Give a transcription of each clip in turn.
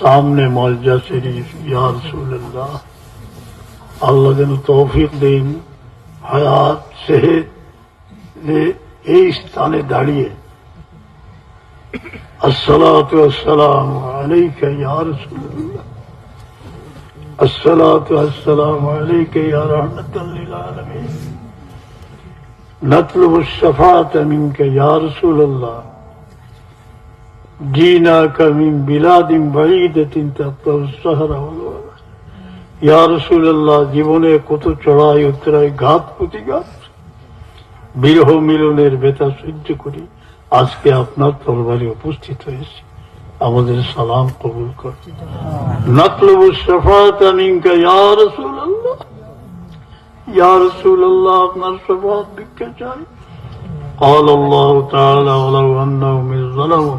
سامنے معجزہ شریف یا رسول اللہ اللہ دن توفیق دین حیات صحت تانے داڑیے السلام السلام علیک یا رسول اللہ السلام السلام علیک یا رحمت للعالمین نطلب الشفاعت منک یا رسول اللہ جيناك من بلاد بعيدة تحتها الصحراء والوادي ইয়া রসুল্লাহ জীবনে কত চড়াই উত্তরায় ঘাত প্রতিঘাত বিরহ মিলনের বেতা সহ্য করি আজকে আপনার তরবারে উপস্থিত হয়েছি আমাদের সালাম কবুল কর নতলব সফাত আমিনকা ইয়া রসুল্লাহ ইয়া রসুল্লাহ আপনার সফাত ভিক্ষা চাই قال الله تعالى ولو أنهم ظلموا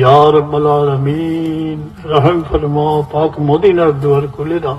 யார் ரபல் ஆலமீன் ரஹம் ஃபர்மா பாக்கு மோதினார் துவர் குளிரா